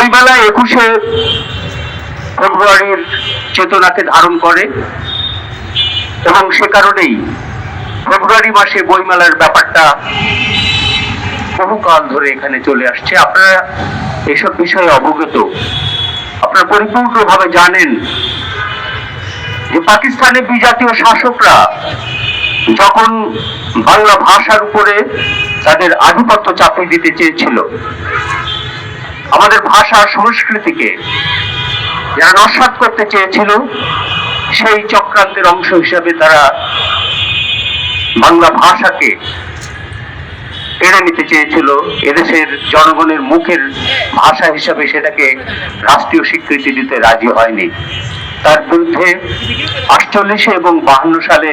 বইমেলা একুশে ফেব্রুয়ারির চেতনাকে ধারণ করে এবং সে কারণেই ফেব্রুয়ারি মাসে বইমেলার ব্যাপারটা বহুকাল ধরে এখানে চলে আসছে। আপনারা এসব বিষয়ে অবগত। আপনারা পরিপূর্ণভাবে জানেন যে পাকিস্তানের বিজাতীয় শাসকরা যখন বাংলা ভাষার উপরে তাদের আধিপত্য চাপিয়ে দিতে চেয়েছিল আমাদের ভাষা সংস্কৃতিকে যারা নস্বাত করতে চেয়েছিল, সেই চক্রান্তের অংশ হিসাবে তারা বাংলা ভাষাকে কেড়ে নিতে চেয়েছিল। এদেশের জনগণের মুখের ভাষা হিসাবে সেটাকে রাষ্ট্রীয় স্বীকৃতি দিতে রাজি হয়নি। তার বিরুদ্ধে আটচল্লিশে এবং বাহান্ন সালে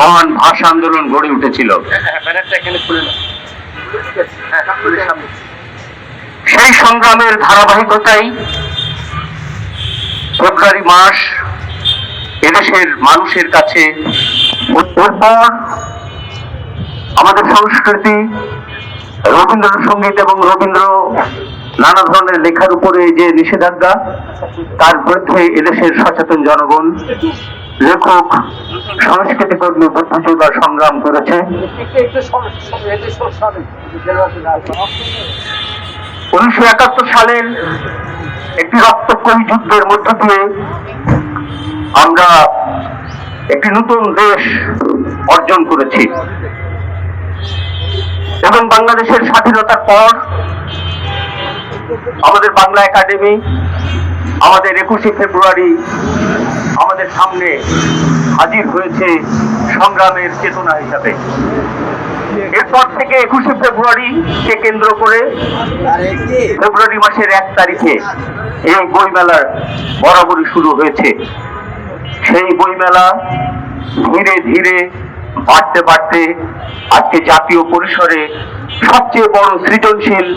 মহান ভাষা আন্দোলন গড়ে উঠেছিল। সেই সংগ্রামের ধারাবাহিকতাই ফেব্রুয়ারি মাস এদেশের মানুষের কাছে আমাদের সংস্কৃতি, রবীন্দ্রসঙ্গীত এবং রবীন্দ্র নানা ধরনের লেখার উপরে যে নিষেধাজ্ঞা, তার বিরুদ্ধে এদেশের সচেতন জনগণ, লেখক সংস্কৃতি কর্মী বুদ্ধিজীবীরা সংগ্রাম করেছে। উনিশশো একাত্তর সালের একটি রক্তক্ষয়ী যুদ্ধের মধ্য দিয়ে আমরা একটি নতুন দেশ অর্জন করেছি। এবং বাংলাদেশের স্বাধীনতার পর আমাদের বাংলা একাডেমি, আমাদের একুশে ফেব্রুয়ারি আমাদের সামনে হাজির হয়েছে সংগ্রামের চেতনা হিসাবে। এরপর থেকে একুশে ফেব্রুয়ারি কে কেন্দ্র করে ফেব্রুয়ারি মাসের এক তারিখে এই বইমেলার বরাবরই শুরু হয়েছে। সেই বইমেলা ধীরে ধীরে বাড়তে বাড়তে আজকে জাতীয় পরিসরে সবচেয়ে বড় সৃজনশীল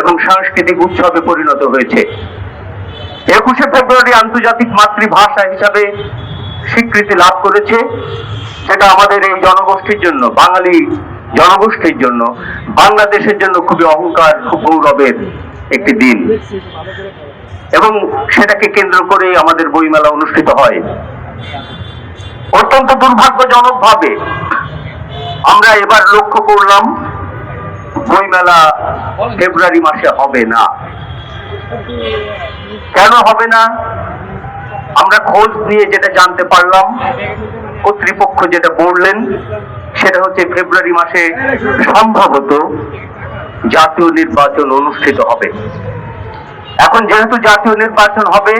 এবং সাংস্কৃতিক উৎসবে পরিণত হয়েছে। একুশে ফেব্রুয়ারি আন্তর্জাতিক মাতৃভাষা হিসাবে স্বীকৃতি লাভ করেছে। সেটা আমাদের এই জনগোষ্ঠীর জন্য, বাঙালি জনগোষ্ঠীর জন্য, বাংলাদেশের জন্য খুবই অহংকার, খুব গৌরবের একটি দিন। এবং সেটাকে কেন্দ্র করে আমাদের বইমেলা অনুষ্ঠিত হয়। অত্যন্ত দুর্ভাগ্যজনক ভাবে আমরা এবার লক্ষ্য করলাম, বইমেলা ফেব্রুয়ারি মাসে হবে না। কেন হবে না? আমরা খোঁজ নিয়ে যেটা জানতে পারলাম, কর্তৃপক্ষ যেটা বললেন সেটা হচ্ছে ফেব্রুয়ারি মাসে সম্ভবত জাতীয় নির্বাচন অনুষ্ঠিত হবে। এখন যেহেতু জাতীয় নির্বাচন হবে,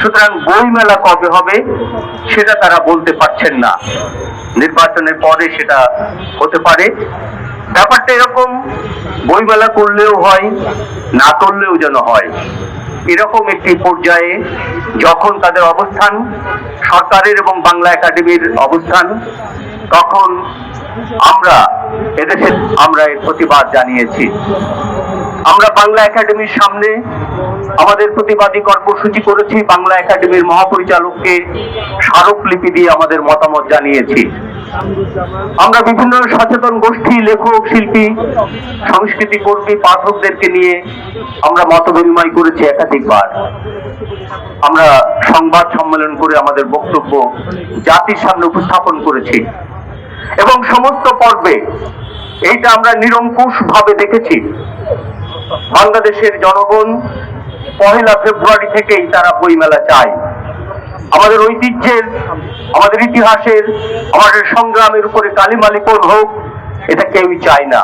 সুতরাং বইমেলা কবে হবে সেটা তারা বলতে পারছেন না। নির্বাচনের পরে সেটা হতে পারে। ব্যাপারটা এরকম, বইমেলা করলেও হয়, না করলেও যেন হয়। এরকম একটি পর্যায়ে যখন তাদের অবস্থান, সরকারের এবং বাংলা একাডেমির অবস্থান তখন আমরা এদেশে আমরা এর প্রতিবাদ জানিয়েছি। আমরা বাংলা একাডেমির সামনে আমাদের প্রতিবাদী কর্মসূচি করেছি, বাংলা একাডেমির মহাপরিচালককে স্মারকলিপি দিয়ে আমাদের মতামত জানিয়েছি। আমরা বিভিন্ন সচেতন গোষ্ঠী, লেখক, শিল্পী, সংস্কৃতি কর্মী, পাঠকদেরকে নিয়ে আমরা মত বিনিময় করেছি একাধিকবার। আমরা সংবাদ সম্মেলন করে আমাদের বক্তব্য জাতির সামনে উপস্থাপন করেছি। এবং সমস্ত পর্বে এইটা আমরা নিরঙ্কুশ ভাবে দেখেছি। বাংলাদেশের জনগণ পহেলা ফেব্রুয়ারি থেকেই তারা বইমেলা চায়। আমাদের ঐতিহ্যের, আমাদের ইতিহাসের, আমাদের সংগ্রামের উপরে কালিমালিপন হোক, এটা কেউই চায় না।